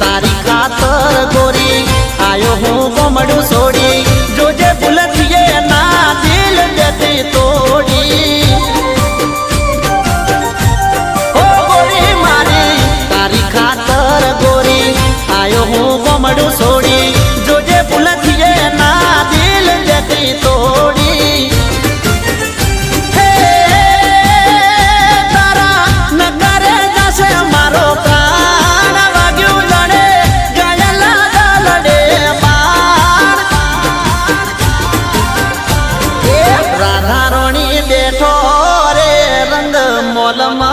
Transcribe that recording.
तारी खातर गोरी, आयो हूँ कोमड़ू सोड़ी। जो जे बुलतिए ना दिल देती तोड़ी। ओ गोरी मारी, तारी खातर गोरी, आयो हूँ कोमड़ू सोड़ी। जो जे बुलतिए ना दिल देती तोड़ी। બેઠો રે રંગ મોલમાં